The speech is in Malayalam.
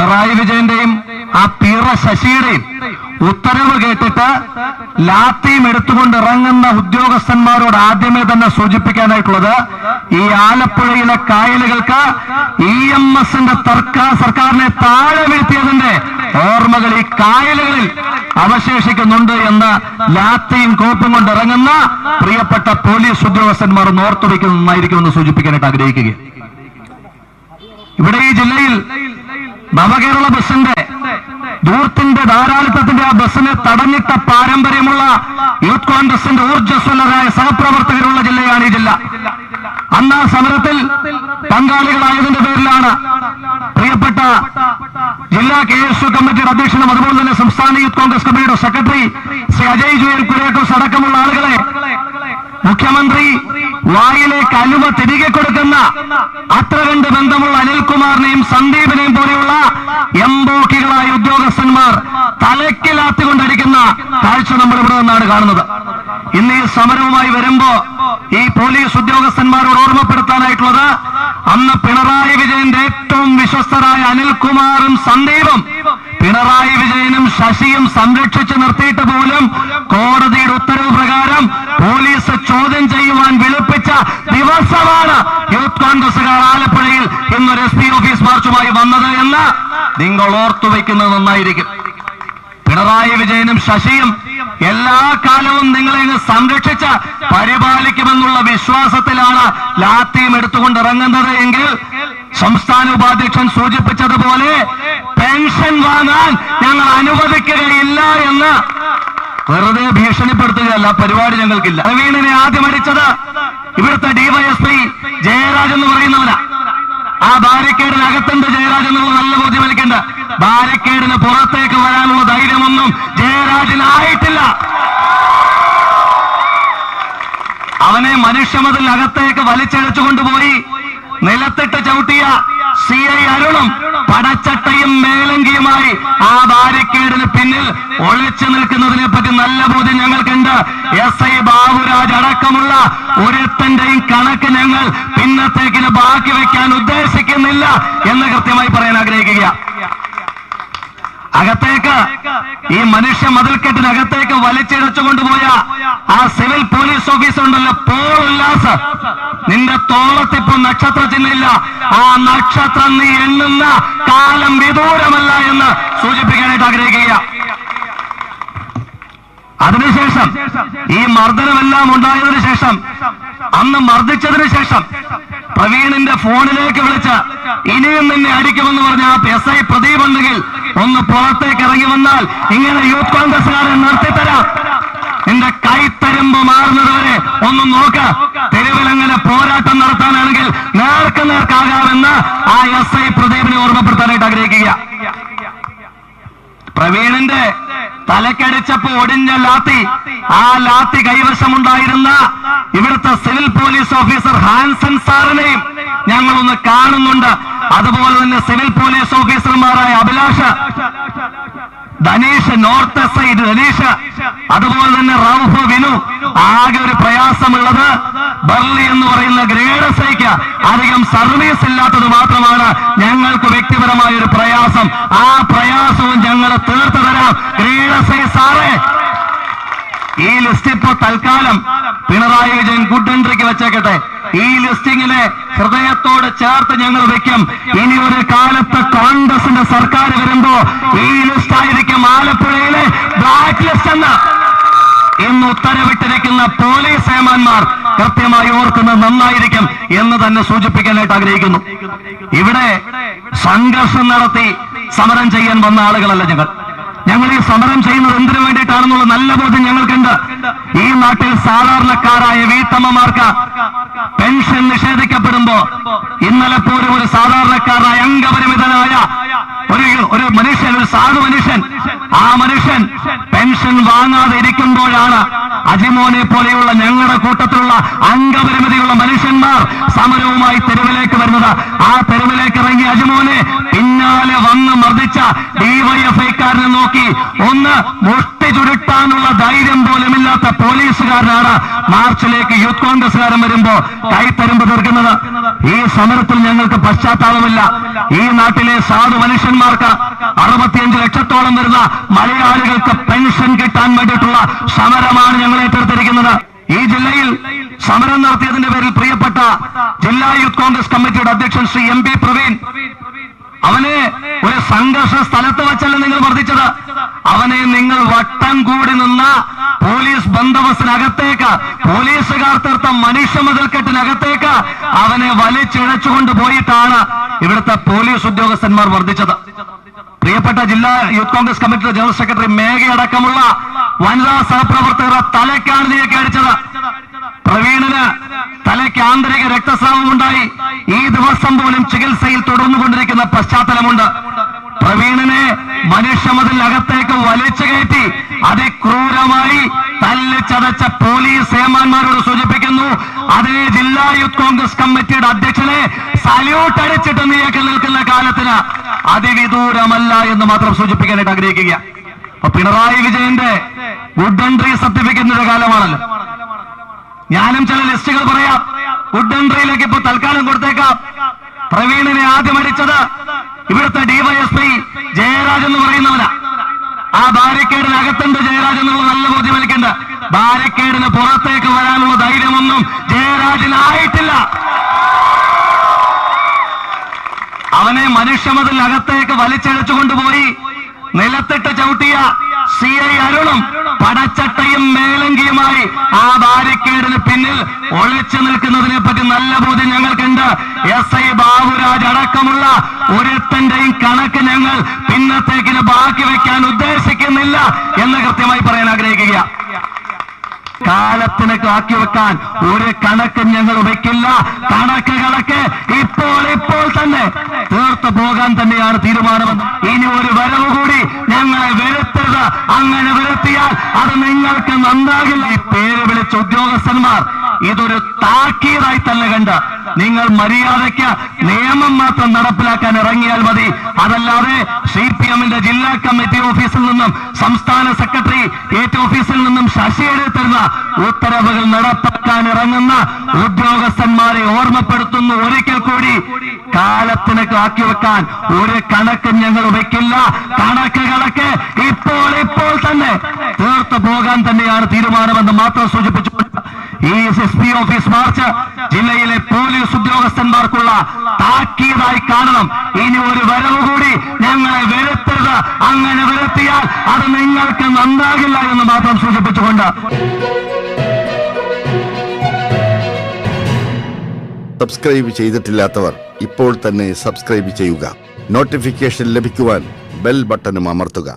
പിണറായി വിജയന്റെയും ആ പീറ ശശിയുടെയും ഉത്തരവ് കേട്ടിട്ട് ലാത്തിയും എടുത്തുകൊണ്ട് ഇറങ്ങുന്ന ഉദ്യോഗസ്ഥന്മാരോട് ആദ്യമേ തന്നെ സൂചിപ്പിക്കാനായിട്ടുള്ളത് ഈ ആലപ്പുഴയിലെ കായലുകൾക്ക് ഇ എം എസിന്റെ സർക്കാരിനെ താഴെ വീഴ്ത്തിയതിന്റെ ഓർമ്മകൾ ഈ കായലുകളിൽ അവശേഷിക്കുന്നുണ്ട് എന്ന് ലാത്തിയും കോപ്പും കൊണ്ട് ഇറങ്ങുന്ന പ്രിയപ്പെട്ട പോലീസ് ഉദ്യോഗസ്ഥന്മാർ ഒന്ന് ഓർത്തു വയ്ക്കുന്നതായിരിക്കുമെന്ന് സൂചിപ്പിക്കാനായിട്ട് ആഗ്രഹിക്കുകയാണ്. ഇവിടെ ഈ ജില്ലയിൽ നവകേരള ബസിന്റെ ദൂർത്തിന്റെ ധാരാളിത്തത്തിന്റെ ആ ബസ്സിനെ തടഞ്ഞിട്ട പാരമ്പര്യമുള്ള യൂത്ത് കോൺഗ്രസിന്റെ ഊർജസ്വലരായ സഹപ്രവർത്തകരുള്ള ജില്ലയാണ് ഈ ജില്ല. അന്ന് ആ സമരത്തിൽ പങ്കാളികളായതിന്റെ പേരിലാണ് പ്രിയപ്പെട്ട ജില്ലാ കെ എസ് യു കമ്മിറ്റിയുടെ അധ്യക്ഷനും അതുപോലെ തന്നെ സംസ്ഥാന യൂത്ത് കോൺഗ്രസ് കമ്മിറ്റിയുടെ സെക്രട്ടറി ശ്രീ അജയ് ജുയൽ കുര്യാക്കോസ് അടക്കമുള്ള ആളുകളെ മുഖ്യമന്ത്രി വായിലേക്ക് അനുമ തിരികെ കൊടുക്കുന്ന അത്ര കണ്ട് ബന്ധമുള്ള അനിൽകുമാറിനെയും സന്ദീപിനെയും പോലെയുള്ള എംബോക്കികളായ ഉദ്യോഗസ്ഥന്മാർ തലക്കിലാത്തിക്കൊണ്ടടിക്കുന്ന കാഴ്ച നമ്മൾ ഇവിടെ നിന്നാണ് കാണുന്നത്. ഇന്ന് ഈ സമരവുമായി വരുമ്പോ ഈ പോലീസ് ഉദ്യോഗസ്ഥന്മാരോട് ഓർമ്മപ്പെടുത്താനായിട്ടുള്ളത് അന്ന് പിണറായി വിജയന്റെ ഏറ്റവും വിശ്വസ്തരായ അനിൽകുമാറും സന്ദീപും പിണറായി വിജയനും ശശിയും സംരക്ഷിച്ചു നിർത്തിയിട്ട് പോലും കോടതിയുടെ ഉത്തരവ് പ്രകാരം പോലീസ് ചോദ്യം ചെയ്യുവാൻ വിളിപ്പിച്ച ദിവസമാണ് യൂത്ത് കോൺഗ്രസുകാർ ആലപ്പുഴയിൽ ഇന്നൊരു എസ് പി ഓഫീസ് മാർച്ചുമായി വന്നത് എന്ന് നിങ്ങൾ ഓർത്തു വയ്ക്കുന്നത് നന്നായിരിക്കും. പിണറായി വിജയനും ശശിയും എല്ലാ കാലവും നിങ്ങളെ സംരക്ഷിച്ച് പരിപാലിക്കുമെന്നുള്ള വിശ്വാസത്തിലാണ് ലാത്തിയും എടുത്തുകൊണ്ട് ഇറങ്ങുന്നത് എങ്കിൽ സംസ്ഥാന ഉപാധ്യക്ഷൻ സൂചിപ്പിച്ചതുപോലെ പെൻഷൻ വാങ്ങാൻ ഞങ്ങൾ അനുവദിക്കുകയില്ല എന്ന് വെറുതെ ഭീഷണിപ്പെടുത്തുകയല്ല പരിപാടി ഞങ്ങൾക്കില്ല. പ്രവീണിനെ ആദ്യം അടിച്ചത് ഇവിടുത്തെ ഡിവൈഎസ്പി ജയരാജ് എന്ന് പറയുന്നവനാ. ആ ബാരിക്കേഡിനകത്തുണ്ട് ജയരാജ് എന്നുള്ള നല്ല ബോധ്യം എനിക്കുണ്ട് ബാരിക്കേഡിന് പുറത്തേക്ക് വരാനുള്ള ധൈര്യമൊന്നും ജയരാജിനായിട്ടില്ല. അവനെ മനുഷ്യമതിലകത്തേക്ക് വലിച്ചഴച്ചു കൊണ്ടുപോയി നിലത്തിട്ട് ചവിട്ടിയ സി ഐ അരുണും പടച്ചട്ടയും മേലങ്കിയുമായി ആ ബാരിക്കേഡിന് പിന്നിൽ ഒളിച്ചു നിൽക്കുന്നതിനെ പറ്റി നല്ല ബോധ്യം ഞങ്ങൾക്കുണ്ട്. എസ് ഐ ബാബുരാജ് അടക്കമുള്ള ഒരുത്തന്റെയും കണക്ക് ഞങ്ങൾ പിന്നത്തേക്കിന് ബാക്കി വെക്കാൻ ഉദ്ദേശിക്കുന്നില്ല എന്ന് കൃത്യമായി പറയാൻ ആഗ്രഹിക്കുക അകത്തേക്ക്. ഈ മനുഷ്യ മതിൽക്കെട്ടിനകത്തേക്ക് വലിച്ചിഴച്ചു കൊണ്ടുപോയ ആ സിവിൽ പോലീസ് ഓഫീസർ ഉണ്ടല്ലോ പോൾ ഉല്ലാസ്. നിന്റെ തോളത്തിപ്പോ നക്ഷത്ര ചിഹ്നമില്ല. ആ നക്ഷത്രം നീ എണ്ണുന്ന കാലം വിദൂരമല്ല എന്ന് സൂചിപ്പിക്കാനായിട്ട് ആഗ്രഹിക്കുക അതിനുശേഷം ഈ മർദ്ദനമെല്ലാം ഉണ്ടായതിനു ശേഷം അന്ന് മർദ്ദിച്ചതിനു ശേഷം പ്രവീണിന്റെ ഫോണിലേക്ക് വിളിച്ച ഇനിയും നിന്നെ അടിക്കുമെന്ന് പറഞ്ഞ ആ എസ് ഐ പ്രദീപ് ഉണ്ടെങ്കിൽ ഒന്ന് പുറത്തേക്ക് ഇറങ്ങി വന്നാൽ ഇങ്ങനെ യൂത്ത് കോൺഗ്രസുകാരെ നിർത്തിത്തരാം. നിന്റെ കൈത്തരുമ്പ് മാറുന്നതുവരെ ഒന്ന് നോക്ക്. തെരുവിലങ്ങനെ പോരാട്ടം നടത്താനാണെങ്കിൽ നേർക്ക് നേർക്കാകാമെന്ന് ആ എസ് ഐ പ്രദീപിനെ ഓർമ്മപ്പെടുത്താനായിട്ട് ആഗ്രഹിക്കുക. പ്രവീണിന്റെ തലക്കടിച്ചപ്പോ ഒടിഞ്ഞ ലാത്തി. ആ ലാത്തി കൈവശമുണ്ടായിരുന്ന ഇവിടുത്തെ സിവിൽ പോലീസ് ഓഫീസർ ഹാൻസൺ സാറിനെയും ഞങ്ങളൊന്ന് കാണുന്നുണ്ട്. അതുപോലെ തന്നെ സിവിൽ പോലീസ് ഓഫീസർമാരായ Abhilash Dhanish north S I Dhanish അതുപോലെ തന്നെ റൌഫ് വിനു. ആകെ ഒരു പ്രയാസമുള്ളത് ബർലി എന്ന് പറയുന്ന ഗ്രേഡ് എസ് അധികം സർവീസ് ഇല്ലാത്തത് മാത്രമാണ് ഞങ്ങൾക്ക് വ്യക്തിപരമായ ഒരു പ്രയാസം. ആ പ്രയാസവും ഞങ്ങൾ തീർത്തു തരാം. ഗ്രീഡസൈ സാറേ. ഈ ലിസ്റ്റ് ഇപ്പോ തൽക്കാലം പിണറായി വിജയൻ ഗുഡ് എൻട്രിക്ക് വെച്ചേക്കട്ടെ. ഈ ലിസ്റ്റിങ്ങിനെ ഹൃദയത്തോട് ചേർത്ത് ഞങ്ങൾ വെക്കും. ഇനി ഒരു കാലത്ത് കോൺഗ്രസിന്റെ സർക്കാർ വരുമ്പോ ഈ ലിസ്റ്റ് ആയിരിക്കും ആലപ്പുഴയിലെ ബ്ലാക്ക് ലിസ്റ്റ് എന്ന്. ഇന്ന് ഉത്തരവിട്ടിരിക്കുന്ന പോലീസ് സേമാന്മാർ കൃത്യമായി ഓർക്കുന്നത് നന്നായിരിക്കും എന്ന് തന്നെ സൂചിപ്പിക്കാനായിട്ട് ആഗ്രഹിക്കുന്നു. ഇവിടെ സംഘർഷം നടത്തി സമരം ചെയ്യാൻ വന്ന ആളുകളല്ല ഞങ്ങൾ. ഞങ്ങൾ ഈ സമരം ചെയ്യുന്നത് എന്തിനു വേണ്ടിയിട്ടാണെന്നുള്ള നല്ല ബോധ്യം ഞങ്ങൾക്കുണ്ട്. ഈ നാട്ടിൽ സാധാരണക്കാരായ വീട്ടമ്മമാർക്ക് പെൻഷൻ നിഷേധിക്കപ്പെടുമ്പോ ഇന്നലെ പോലും ഒരു സാധാരണക്കാരായ അംഗപരിമിതനായ ഒരു ഒരു മനുഷ്യൻ ഒരു സാധു മനുഷ്യൻ ആ മനുഷ്യൻ പെൻഷൻ വാങ്ങാതെ ഇരിക്കുമ്പോഴാണ് അജിമോനെ പോലെയുള്ള ഞങ്ങളുടെ കൂട്ടത്തിലുള്ള അംഗപരിമിതിയുള്ള മനുഷ്യന്മാർ സമരവുമായി തെരുവിലേക്ക് വരുന്നത്. ആ തെരുവിലേക്ക് ഇറങ്ങി അജിമോനെ പിന്നാലെ വന്ന് മർദ്ദിച്ച ഡിവൈഎഫ്ഐക്കാരനെ നോക്കി ഒന്ന് മുഷ്ടി ചുരുട്ടാനുള്ള ധൈര്യം പോലുമില്ലാത്ത പോലീസുകാരനാണ് മാർച്ചിലേക്ക് യൂത്ത് കോൺഗ്രസ്സുകാരൻ വരുമ്പോ കൈത്തരുമ്പ് തീർക്കുന്നത്. ഈ സമരത്തിൽ ഞങ്ങൾക്ക് പശ്ചാത്താപമില്ല. ഈ നാട്ടിലെ സാധു മനുഷ്യന്മാർക്ക് അറുപത്തിയഞ്ച് ലക്ഷത്തോളം വരുന്ന മലയാളികൾക്ക് പെൻഷൻ കിട്ടാൻ വേണ്ടിയിട്ടുള്ള സമരമാണ് ഞങ്ങൾ ഏറ്റെടുത്തിരിക്കുന്നത്. ഈ ജില്ലയിൽ സമരം നടത്തിയതിന്റെ പേരിൽ പ്രിയപ്പെട്ട ജില്ലാ യൂത്ത് കോൺഗ്രസ് കമ്മിറ്റിയുടെ അധ്യക്ഷൻ ശ്രീ എം പി പ്രവീൺ അവനെ ഒരു സംഘർഷ സ്ഥലത്ത് വച്ചല്ല നിങ്ങൾ വർദ്ധിച്ചത് അവനെ നിങ്ങൾ വട്ടം കൂടി നിന്ന പോലീസ് ബന്ദോബസ്തിനകത്തേക്ക് പോലീസുകാർ തീർത്ത മനുഷ്യ മതിൽക്കെട്ടിനകത്തേക്ക് അവനെ വലിച്ചിഴച്ചുകൊണ്ട് പോയിട്ടാണ് ഇവിടുത്തെ പോലീസ് ഉദ്യോഗസ്ഥന്മാർ വർദ്ധിച്ചത് പ്രിയപ്പെട്ട ജില്ലാ യൂത്ത് കോൺഗ്രസ് കമ്മിറ്റിയുടെ ജനറൽ സെക്രട്ടറി മേഘയടക്കമുള്ള വനിതാ സഹപ്രവർത്തകരുടെ തലക്കാണ് നീക്കി അടിച്ചത് പ്രവീണിന് തലയ്ക്ക് ആന്തരിക രക്തസ്രാവം ഉണ്ടായി. ഈ ദിവസം പോലും ചികിത്സയിൽ തുടർന്നുകൊണ്ടിരിക്കുന്ന പശ്ചാത്തലമുണ്ട്. പ്രവീണിനെ മനുഷ്യമതിലകത്തേക്ക് വലിച്ചു കയറ്റി അതിക്രൂരമായി തല്ലിച്ചതച്ച പോലീസ് ഏമാന്മാരോട് സൂചിപ്പിക്കുന്നു അതേ ജില്ലാ യൂത്ത് കോൺഗ്രസ് കമ്മിറ്റിയുടെ അധ്യക്ഷനെ സല്യൂട്ട് അടിച്ചിട്ട് നീക്കി നിൽക്കുന്ന കാലത്തിന് അതിവിദൂരമല്ല എന്ന് മാത്രം സൂചിപ്പിക്കാനായിട്ട് ആഗ്രഹിക്കുക. അപ്പൊ പിണറായി വിജയന്റെ ഗുഡ് എൻട്രി സർട്ടിഫിക്കറ്റിന്റെ കാലമാണല്ലോ. ഞാനും ചില ലിസ്റ്റുകൾ പറയാം. ഗുഡ് എൻട്രിയിലേക്ക് ഇപ്പൊ തൽക്കാലം കൊടുത്തേക്കാം. പ്രവീണിനെ ആദ്യം അടിച്ചത് ഇവിടുത്തെ ഡിവൈഎസ്പി ജയരാജ് എന്ന് ബാരിക്കേഡിനകത്തുണ്ട് ജയരാജ് എന്നുള്ള നല്ല ബോധ്യം എനിക്കുണ്ട് ബാരക്കേടിന് പുറത്തേക്ക് വരാനുള്ള ധൈര്യമൊന്നും ജയരാജിനായിട്ടില്ല അവനെ മനുഷ്യമതിൽ അകത്തേക്ക് വലിച്ചഴച്ചു കൊണ്ടുപോയി. നിലത്തിട്ട് ചവിട്ടിയ സി ഐ അരുളും പടച്ചട്ടയും മേലങ്കിയുമായി ആ ബാരിക്കേഡിന് പിന്നിൽ ഒളിച്ചു നിൽക്കുന്നതിനെ പറ്റി നല്ല ബോധ്യം ഞങ്ങൾക്കുണ്ട്. എസ് ഐ ബാബുരാജ് അടക്കമുള്ള ഒരുത്തന്റെയും കണക്ക് ഞങ്ങൾ പിന്നത്തേക്കിന് ബാക്കി വെക്കാൻ ഉദ്ദേശിക്കുന്നില്ല എന്ന് കൃത്യമായി പറയാൻ ആഗ്രഹിക്കുക കാലത്തിന് ആക്കി വെക്കാൻ ഒരു കണക്കും ഞങ്ങൾ വയ്ക്കില്ല. കണക്ക് കണക്ക്. ഇപ്പോൾ ഇപ്പോൾ തന്നെ തീർത്തു പോകാൻ തന്നെയാണ് തീരുമാനം. ഇനി ഒരു വരവ് കൂടി ഞങ്ങളെ വരുത്തരുത്. അങ്ങനെ വരുത്തിയാൽ അത് നിങ്ങൾക്ക് നന്നാകില്ല. ഈ പേര് വിളിച്ച ഉദ്യോഗസ്ഥന്മാർ ഇതൊരു താക്കീതായി തന്നെ കണ്ട് നിങ്ങൾ മര്യാദയ്ക്ക് നിയമം മാത്രം നടപ്പിലാക്കാൻ ഇറങ്ങിയാൽ മതി. അതല്ലാതെ സി പി എമ്മിന്റെ ജില്ലാ കമ്മിറ്റി ഓഫീസിൽ നിന്നും സംസ്ഥാന സെക്രട്ടറി ഏറ്റ് ഓഫീസിൽ നിന്നും ശശിയുടെ തരുന്ന ഉത്തരവുകൾ നടപ്പാക്കാൻ ഇറങ്ങുന്ന ഉദ്യോഗസ്ഥന്മാരെ ഓർമ്മപ്പെടുത്തുന്നു. ഒരിക്കൽ കൂടി കാലത്തിന് ആക്കി വെക്കാൻ ഒരു കണക്കും ഞങ്ങൾ വയ്ക്കില്ല. കണക്കുകളൊക്കെ കണക്ക് ഇപ്പോൾ ഇപ്പോൾ തന്നെ തീർത്തു പോകാൻ തന്നെയാണ് തീരുമാനമെന്ന് മാത്രം സൂചിപ്പിച്ചുകൊണ്ട് ഈ S S P office march ജില്ലയിലെ പോലീസ് ഉദ്യോഗസ്ഥന്മാർക്കുള്ള താക്കീതായി കാണണം. ഇനി ഒരു വരവ് കൂടി ഞങ്ങളെ വരുത്തരുത്. അങ്ങനെ വരുത്തിയാൽ അത് നിങ്ങൾക്ക് നന്നാകില്ല എന്ന് മാത്രം സൂചിപ്പിച്ചുകൊണ്ട്. സബ്സ്ക്രൈബ് ചെയ്തിട്ടില്ലാത്തവർ ഇപ്പോൾ തന്നെ സബ്സ്ക്രൈബ് ചെയ്യുക. നോട്ടിഫിക്കേഷൻ ലഭിക്കുവാൻ ബെൽ ബട്ടണും അമർത്തുക.